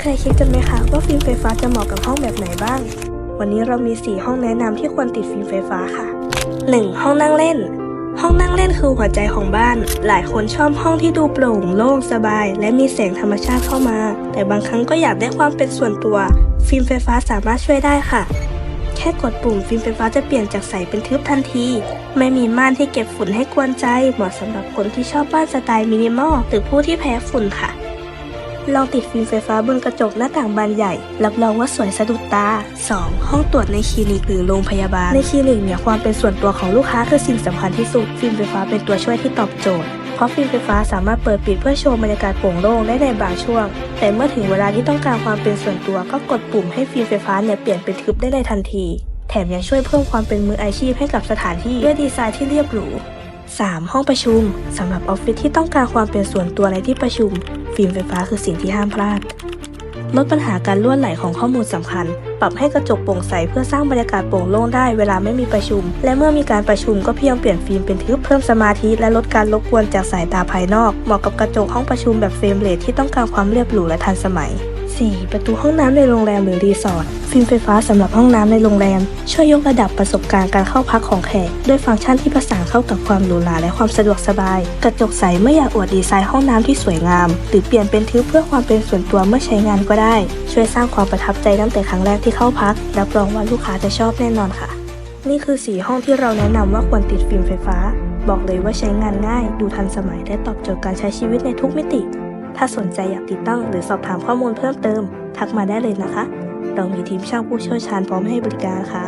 เคยคิดกันไหมคะว่าฟิล์มไฟฟ้าจะเหมาะกับห้องแบบไหนบ้าง วันนี้เรามี 4 ห้องแนะนำที่ควรติดฟิล์มไฟฟ้าค่ะ 1. ห้องนั่งเล่น ห้องนั่งเล่นคือหัวใจของบ้าน หลายคนชอบห้องที่ดูโปร่งโล่งสบาย และมีแสงธรรมชาติเข้ามา แต่บางครั้งก็อยากได้ความเป็นส่วนตัว ฟิล์มไฟฟ้าสามารถช่วยได้ค่ะ แค่กดปุ่มฟิล์มไฟฟ้าจะเปลี่ยนจากใสเป็นทึบทันที ไม่มีม่านที่เก็บฝุ่นให้กวนใจ เหมาะสำหรับคนที่ชอบบ้านสไตล์มินิมอลหรือผู้ที่แพ้ฝุ่นค่ะ ลองติดฟิล์มไฟฟ้าบนกระจกหน้าต่างบานใหญ่ รับรองว่าสวยสะดุดตา 2. ห้องตรวจในคลินิกหรือโรงพยาบาล ในคลินิกเนี่ยความเป็นส่วนตัวของลูกค้าคือสิ่งสำคัญที่สุด ฟิล์มไฟฟ้าเป็นตัวช่วยที่ตอบโจทย์ เพราะฟิล์มไฟฟ้าสามารถเปิดปิดเพื่อโชว์บรรยากาศโปร่งโล่งได้ในบางช่วง แต่เมื่อถึงเวลาที่ต้องการความเป็นส่วนตัวก็กดปุ่มให้ฟิล์มไฟฟ้าเนี่ยเปลี่ยนเป็นทึบได้ในทันที แถมยังช่วยเพิ่มความเป็นมืออาชีพให้กับสถานที่ด้วยดีไซน์ที่เรียบหรู 3. ห้องประชุมสำหรับออฟฟิศที่ต้องการความเป็นส่วนตัวในที่ประชุม ฟิล์มไฟฟ้าคือสิ่งที่ห้ามพลาด ลดปัญหาการล่วนไหลของข้อมูลสำคัญ ปรับให้กระจกโปร่งใสเพื่อสร้างบรรยากาศโปร่งโล่งได้เวลาไม่มีประชุม และเมื่อมีการประชุมก็เพียงเปลี่ยนฟิล์มเป็นทึบเพิ่มสมาธิและลดการรบกวนจากสายตาภายนอก เหมาะกับกระจกห้องประชุมแบบเฟรมเรทที่ต้องการความเรียบหรูและทันสมัย 4. ประตูห้องน้ำในโรงแรมหรือรีสอร์ทฟิล์มไฟฟ้าสำหรับห้องน้ำในโรงแรม ช่วยยกระดับประสบการณ์การเข้าพักของแขก ด้วยฟังก์ชันที่ผสานเข้ากับความหรูหราและความสะดวกสบาย กระจกใสไม่อยากอวดดีไซน์ห้องน้ำที่สวยงาม หรือเปลี่ยนเป็นทึบเพื่อความเป็นส่วนตัวเมื่อใช้งานก็ได้ ช่วยสร้างความประทับใจตั้งแต่ครั้งแรกที่เข้าพักรับรองว่าลูกค้าจะชอบแน่นอนค่ะ นี่คือสีห้องที่เราแนะนำว่าควรติดฟิล์มไฟฟ้า บอกเลยว่าใช้งานง่าย ดูทันสมัยและตอบโจทย์การใช้ชีวิตในทุกมิติ ถ้าสนใจอยากติดตั้งหรือสอบถามข้อมูลเพิ่มเติม ทักมาได้เลยนะคะ เรามีทีมช่างผู้เชี่ยวชาญพร้อมให้บริการค่ะ